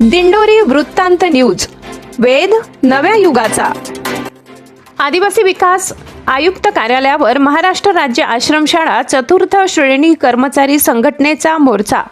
दिंडोरी वृत्तांत न्यूज. वेद नव्या युगाचा. आदिवासी विकास आयुक्त कार्यालयावर महाराष्ट्र राज्य आश्रमशाळा चतुर्थ श्रेणी कर्मचारी संघटनेचा मोर्चा.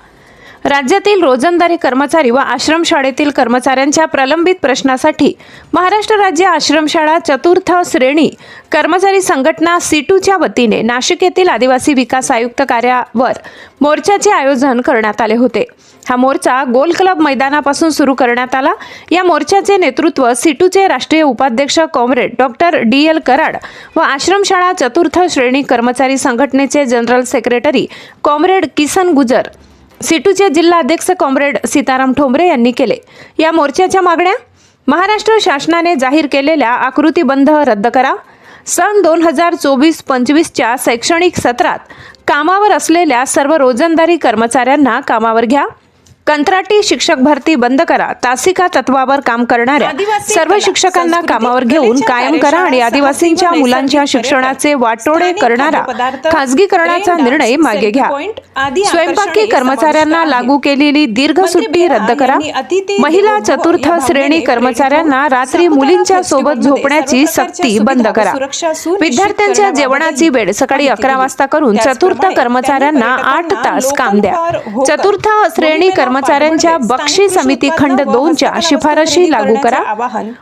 राज्यातील रोजंदारी कर्मचारी व आश्रमशाळेतील कर्मचाऱ्यांच्या प्रलंबित प्रश्नासाठी महाराष्ट्र राज्य आश्रमशाळा चतुर्थ श्रेणी कर्मचारी संघटना सीटूच्या वतीने नाशिक येथील आदिवासी विकास आयुक्त कार्यावर मोर्चाचे आयोजन करण्यात आले होते. हा मोर्चा गोल क्लब मैदानापासून सुरू करण्यात आला. या मोर्चाचे नेतृत्व सिटूचे राष्ट्रीय उपाध्यक्ष comrade doctor D L Karad व आश्रमशाळा चतुर्थ श्रेणी कर्मचारी संघटनेचे general secretary comrade Kisan Gujar सिटूचे जिल्हा अध्यक्ष कॉम्रेड सीताराम ठोंबरे यांनी केले. या मोर्चाच्या मागण्या? महाराष्ट्र शासनाने जाहीर केलेल्या आकृतीबंध रद्द करा. सन दोन हजार चोवीस पंचवीसच्या शैक्षणिक सत्रात कामावर असलेल्या सर्व रोजंदारी कर्मचाऱ्यांना कामावर घ्या. कंत्राटी शिक्षक भरती बंद करा. तासिका तत्वावर काम करणाऱ्या सर्व शिक्षकांना कामावर घेऊन कायम करा आणि आदिवासींच्या मुलांच्या शिक्षणाचे वाटोळे करणारा खाजगीकरणाचा रेन निर्णय मागे घ्या. स्वयंपाकी कर्मचाऱ्यांना लागू. केलेली दीर्घ सुट्टी रद्द करा. महिला चतुर्थ श्रेणी कर्मचाऱ्यांना रात्री मुलींच्या सोबत झोपण्याची सक्ती बंद करा. विद्यार्थ्यांच्या जेवणाची वेळ सकाळी अकरा. वाजता करून चतुर्थ कर्मचाऱ्यांना आठ तास काम द्या. व्होकल, चतुर्थ श्रेणी मोहिमेला कर्मचाऱ्यांच्या स्थानिक समिती खंड दोनच्या शिफारशी लागू करा.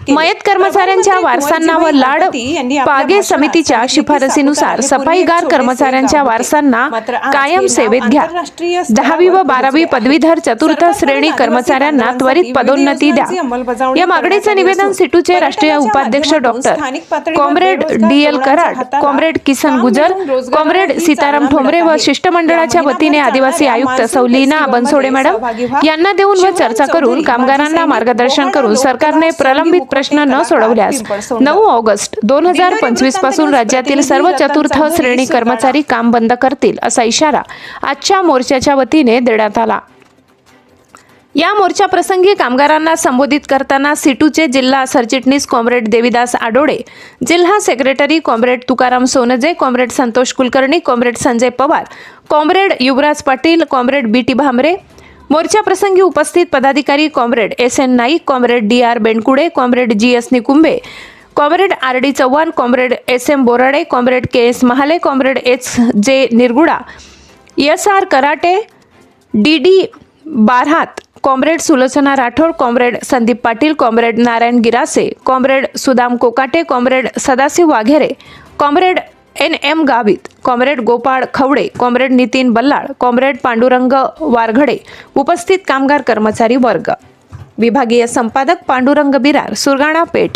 मयत कर्मचाऱ्यांच्या वारसांना व लाड पागे समितीच्या शिफारसीनुसार सफाईगार कर्मचाऱ्यांच्या. वारसांना कायम सेवेत घ्या दहावी व बारावी. पदवीधर चतुर्थ श्रेणी कर्मचाऱ्यांना त्वरित पदोन्नती द्या या मागणीचे निवेदन सिटूचे राष्ट्रीय उपाध्यक्ष doctor comrade D L Karad comrade Kisan Gujar comrade Sitaram Thombare व. शिष्टमंडळाच्या वतीने आदिवासी आयुक्त सौलीना बनसोडे मॅडम. यांना देऊन व चर्चा करून कामगारांना मार्गदर्शन करून सरकारने प्रलंबित प्रश्न न सोडवल्यास. नऊ ऑगस्ट दोन हजार पंचवीसपासून राज्यातील सर्व चतुर्थ श्रेणी कर्मचारी काम बंद करतील असा इशारा आजच्या मोर्चाच्या वतीने देण्यात आला या मोर्चा प्रसंगी कामगारांना संबोधित करताना सिटूचे जिल्हा सरचिटणीस कॉम्रेड देविदास आडोडे जिल्हा secretary comrade Tukaram Sonje comrade Santosh Kulkarni comrade Sanjay Pawar comrade Yuvraj Patil comrade B T Bhamre मोर्चा प्रसंगी उपस्थित पदाधिकारी comrade S N Naik comrade D R Bendkude comrade G S Nikumbe comrade R D Chavan comrade S M Borade comrade K S Mahale comrade H J Nirguda S R Karate D D Barhat comrade Sulochana Rathod comrade Sandeep Patil comrade Narayan Girase comrade Sudam Kokate comrade Sadashiv Waghere comrade N M Gavit comrade Gopal Khawade comrade Nitin Ballal comrade Pandurang Wargade उपस्थित कामगार कर्मचारी वर्ग. विभागीय संपादक पांडुरंग बिरार सुरगाणा पेठ.